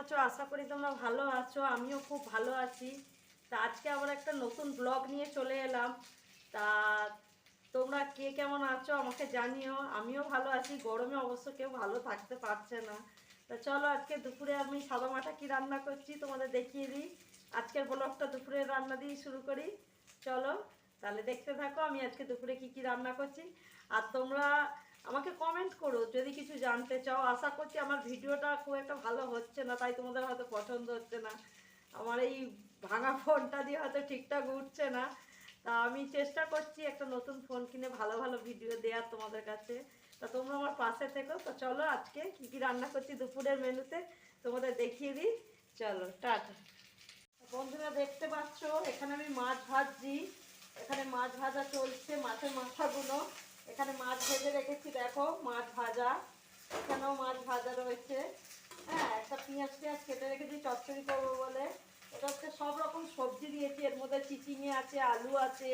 আছো? আশা করি তোমরা ভালো আছো, আমিও খুব ভালো আছি। তা আজকে আবার একটা নতুন ব্লগ নিয়ে চলে এলাম। তা তোমরা কে কেমন আছো আমাকে জানিও। আমিও ভালো আছি, গরমে অবশ্য কেউ ভালো থাকতে পারছে না। তা চলো আজকে দুপুরে আমি সাদা মাটা কি রান্না করছি তোমাদের দেখিয়ে দিই। আজকের ব্লগটা দুপুরের রান্না দিয়ে শুরু করি। চলো, তাহলে দেখতে থাকো আমি আজকে দুপুরে কি কি রান্না করছি। আর তোমরা আমাকে কমেন্ট করো, যদি কিছু জানতে চাও। আশা করছি আমার ভিডিওটা খুব একটা ভালো হচ্ছে না, তাই তোমাদের হয়তো পছন্দ হচ্ছে না। আমার এই ভাঙা ফোনটা দিয়ে হয়তো ঠিকঠাক উঠছে না। তা আমি চেষ্টা করছি একটা নতুন ফোন কিনে ভালো ভালো ভিডিও দেওয়ার তোমাদের কাছে। তা তোমরা আমার পাশে থেকো। তো চলো আজকে কি কি রান্না করছি দুপুরের মেনুতে তোমাদের দেখিয়ে দিই। চলো, টাটা। বন্ধুরা দেখতে পাচ্ছ, এখানে আমি মাছ ভাজছি। এখানে মাছ ভাজা চলছে, মাছের মাথাগুলো। এখানে মাছ ভেজে রেখেছি, দেখো, মাছ ভাজা। এখানেও মাছ ভাজা রয়েছে। হ্যাঁ একটা পেঁয়াজ পেঁয়াজ কেটে রেখেছি, চচ্চড়ি করব বলে। এটা হচ্ছে সব রকম সবজি দিয়েছি, এর মধ্যে চিচিঙে আছে, আলু আছে,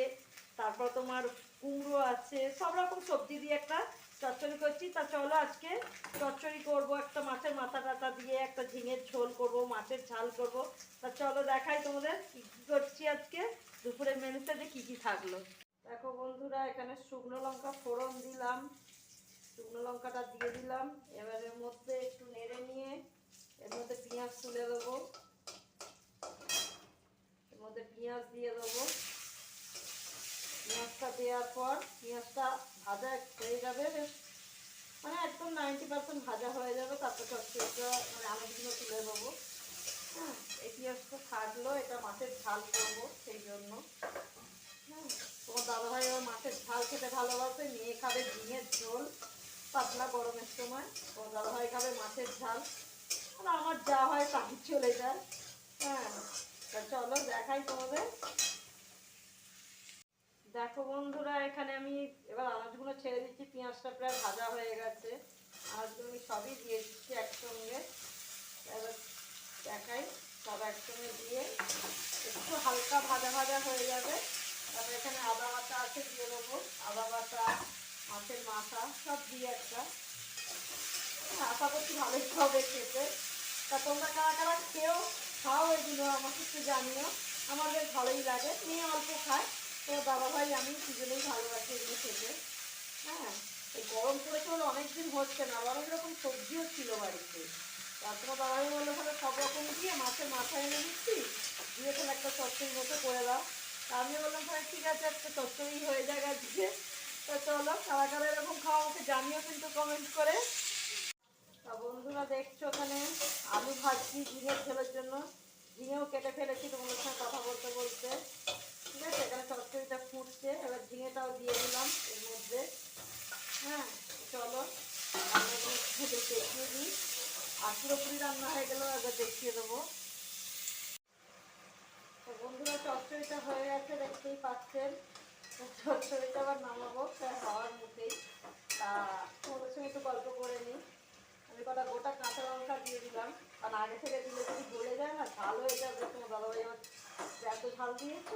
তারপর তোমার কুমড়ো আছে, সব রকম সবজি দিয়ে একটা চচ্চড়ি করছি। তা চলো আজকে চচ্চড়ি করব, একটা মাছের মাথা টাথা দিয়ে, একটা ঝিঙের ঝোল করব, মাছের ঝাল করব। তা চলো দেখাই তোমাদের কি কি করছি আজকে। দুপুরের মেনুতে যে কি কি থাকল। দেখো বন্ধুরা, এখানে শুকনো লঙ্কা ফোড়ন দিলাম। শুকনো লঙ্কাটা দিয়ে দিলাম। এবার এর মধ্যে একটু নেড়ে নিয়ে এর মধ্যে পেঁয়াজ তুলে দেবো। এর মধ্যে পেঁয়াজ দিয়ে দেবো। পেঁয়াজটা দেওয়ার পর পেঁয়াজটা ভাজা হয়ে যাবে, বেশ। মানে একদম নাইনটি পার্সেন্ট ভাজা হয়ে যাবে। তারপর চচ্চড়িটা মানে আলুগুলো তুলে দেবো। হ্যাঁ এই পেঁয়াজটা থাকল, এটা মাছের ঝাল করব সেই জন্য। দাদাভাই মাছের ঝাল খেতে ভালোবাসে, মেয়ে খাবে ঝিঙের ঝোল, পাতলা গরমের সময়। তোমার দাদাভাই খাবে মাছের ঝাল। আর আমার যা হয় তাই চলে যায়। হ্যাঁ চলো দেখাই তোমাদের। দেখো বন্ধুরা, এখানে আমি এবার আনাজগুলো ছেড়ে দিচ্ছি। পেঁয়াজটা প্রায় ভাজা হয়ে গেছে। আনাজগুলো আমি সবই দিয়ে দিচ্ছি একসঙ্গে। এবার দেখাই, সব একসঙ্গে দিয়ে। একটু হালকা ভাজা ভাজা হয়ে যাবে। তারপর এখানে আদা বাটা আছে দিয়ে দেবো। আদা বাটা মাছের মাথা সব দিয়ে একটা। হ্যাঁ, আশা করছি ভালোই হবে খেতে। তা তোমরা কারা কারা খেয়েও খাও এগুলো আমাকে একটু জানিও আমার বেশ ভালোই লাগে। মেয়ে অল্প খায় তো দাদা ভাই আমি দুজনেই ভালোবাসি এগুলো খেতে। হ্যাঁ এই গরম পড়েছে বলে অনেকদিন হচ্ছে না আবার অনেক রকম সবজিও ছিল বাড়িতে। তারপরে দাদা ভাই বলল তাহলে সব রকম দিয়ে মাছের মাথা এনে দিচ্ছি দিয়ে তাহলে একটা চচ্চড়ি মতো করে দাও। আমি বললাম তাহলে ঠিক আছে, একটা চচ্চড়ি হয়ে যায় আজকে। তো চলো কারা কারা এরকম খাওয়া আমাকে জানিও কিন্তু কমেন্ট করে। তা বন্ধুরা, দেখছ ওখানে আলু ভাজছি ঝিঙে ঝোলের জন্য। ঝিঙেও কেটে ফেলেছি, তোমাদের সঙ্গে কথা বলতে বলতে। ঠিক আছে, এখানে চচ্চড়িটা ফুটছে, এবার ঝিঙেটাও দিয়ে দিলাম এর মধ্যে। হ্যাঁ চলো একটু দেখিয়ে দিই। আর পুরোপুরি রান্না হয়ে গেলেও একবার দেখিয়ে দেবো তো বন্ধুরা চচ্চড়িটা হয়ে গেছে, দেখতেই পাচ্ছেন। চচ্চড়িটা আবার নামাবো। হওয়ার মুখেই তা তোমাদের সঙ্গে একটু গল্প করে নিই। আমি কটা গোটা কাঁচা লঙ্কা দিয়ে দিলাম। কারণ আগে থেকে দিলে যদি গলে যায় না, ঝাল হয়ে যাবে। তোমার দাদাভাই আমার এত ঝাল দিয়েছ।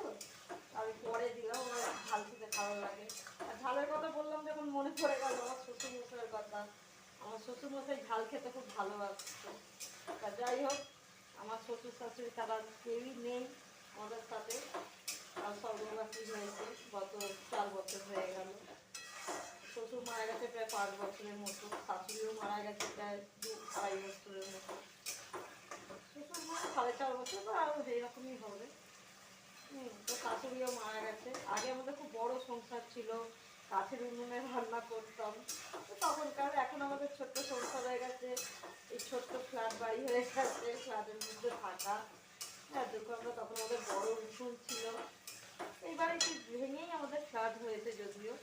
আমি পরে দিলাম আমার ঝাল খেতে ভালো লাগে। আর ঝালের কথা বললাম যখন মনে পড়ে গেল আমার শ্বশুর মশাইয়ের কথা। আমার শ্বশুর মশাই ঝাল খেতে খুব ভালোবাসতো তা যাই হোক, আমার শ্বশুর শাশুড়ি তারা কেউই নেই। আমাদের সাথে আর স্বর্গবাসী হয়েছে গত চার বছর হয়ে গেল। শ্বশুর মারা গেছে প্রায় পাঁচ বছরের মতো শাশুড়িও মারা গেছে প্রায় দু আড়াই বছরের মতো। শ্বশুর মারা সাড়ে চার বছর বা আরও এইরকমই হবে। হুম, তো শাশুড়িও মারা গেছে। আগে আমাদের খুব বড় সংসার ছিল কাঠের উনুনে রান্না করতাম। তো তখনকার এখন আমাদের ছোট্ট সংসার হয়ে গেছে এই ছোট্ট ফ্ল্যাট বাড়ি হয়ে গেছে ফ্ল্যাটের মধ্যে থাকা। হ্যাঁ দেখো, আমরা তখন আমাদের বড় উঠুন ছিল। এই বাড়িটি ভেঙেই আমাদের ফ্ল্যাট হয়েছে যদিও।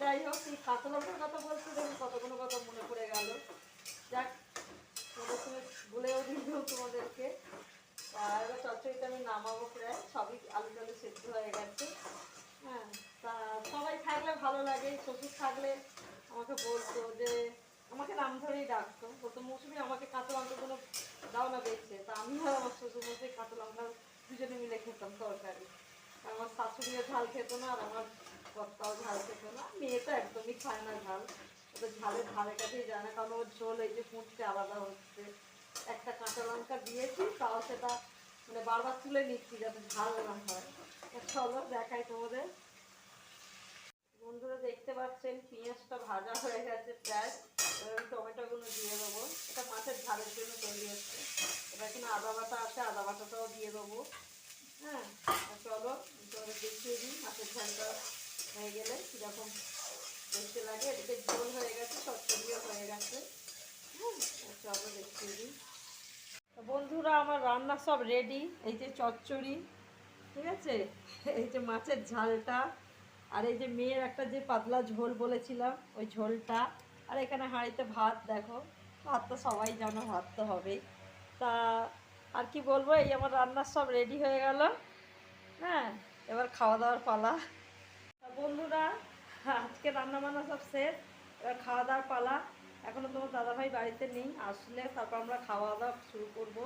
যাই হোক, এই কাঁচা লঙ্কার কথা দেখুন কতগুলো কথা মনে পড়ে গেল। যাক, তোমাদের দিলাম তোমাদেরকে। এবার চচ্চড়িটা আমি নামাবো প্রায়, সবই আলু টালু সেদ্ধ হয়ে গেছে। হ্যাঁ তা সবাই থাকলে ভালো লাগে, শ্বশুর থাকলে আমাকে বলতো যে, আমাকে নাম ধরেই ডাকতো। বলতো, মৌসুমি, আমাকে কাঁচা লঙ্কাগুলো দাও বেছে আমিও আমার শ্বশুর মশাই কাঁচা লঙ্কা দুজনে মিলে খেতাম তরকারি। আমার শাশুড়িও ঝাল খেতো না আর আমার কর্তাও ঝাল খেত না। মেয়ে তো একদমই খায় না ঝাল। ওদের ঝালের ধারে কাছেই যায় না, কারণ ওর ঝোল এই যে ফুটছে আলাদা হচ্ছে। একটা কাঁচা লঙ্কা দিয়েছি, তাও সেটা মানে বারবার তুলে নিচ্ছি যাতে ঝাল না হয়। চলো দেখাই তোমাদের। বন্ধুরা দেখতে পাচ্ছেন, পেঁয়াজটা ভাজা হয়ে গেছে প্রায়। টমেটোগুলো দিয়ে দেবো। এটা মাছের ঝালের জন্য তৈরি হচ্ছে এবার এখানে আদা বাটা আছে, আদা বাটাটাও দিয়ে দেবো। হ্যাঁ চলো তোমাদের দেখিয়ে দিই মাছের ঝালটা হয়ে গেলে কীরকম দেখতে লাগে। এদিকে ঝোল হয়ে গেছে চটচড়িও হয়ে গেছে। হ্যাঁ চলো দেখিয়ে দিই। বন্ধুরা, আমার রান্না সব রেডি এই যে চচ্চড়ি, ঠিক আছে? এই যে মাছের ঝালটা, আর এই যে মেয়ের একটা যে পাতলা ঝোল বলেছিলাম, ওই ঝোলটা। আর এখানে হাঁড়িতে ভাত, দেখো, ভাত তো সবাই জানো, ভাত তো হবেই। তা আর কি বলব, এই আমার রান্নার সব রেডি হয়ে গেল। হ্যাঁ এবার খাওয়া দাওয়ার পালা। বন্ধুরা, আজকে রান্না বান্না সব শেষ, এবার খাওয়া দাওয়ার পালা। এখনও তোমার দাদাভাই বাড়িতে নেই, আসলে তারপর আমরা খাওয়া দাওয়া শুরু করব।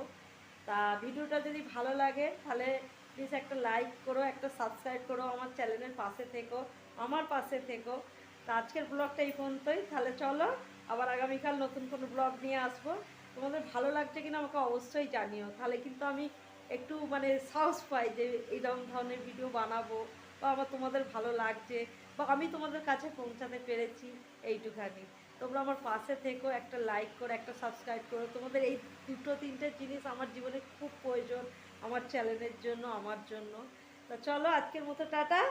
তা ভিডিওটা যদি ভালো লাগে, তাহলে প্লিজ একটা লাইক করো, একটা সাবস্ক্রাইব করো, আমার চ্যানেলের পাশে থেকো, আমার পাশে থেকো। তা আজকের ব্লগটা এই পর্যন্তই, তাহলে চলো আবার আগামীকাল নতুন কোনো ব্লগ নিয়ে আসব। তোমাদের ভালো লাগছে কিনা আমাকে অবশ্যই জানিও। তাহলে কিন্তু আমি একটু মানে সাহস পাই যে এইরকম ধরনের ভিডিও বানাবো বা আমার তোমাদের ভালো লাগছে বা আমি তোমাদের কাছে পৌঁছাতে পেরেছি এইটুখানি। তোমরা আমার পাশে থেকো, একটা লাইক করো, একটা সাবস্ক্রাইব করো। তোমাদের এই দুটো তিনটে জিনিস আমার জীবনে খুব প্রয়োজন, আমার চ্যানেলের জন্য, আমার জন্য। তা চলো আজকের মতো টাটা।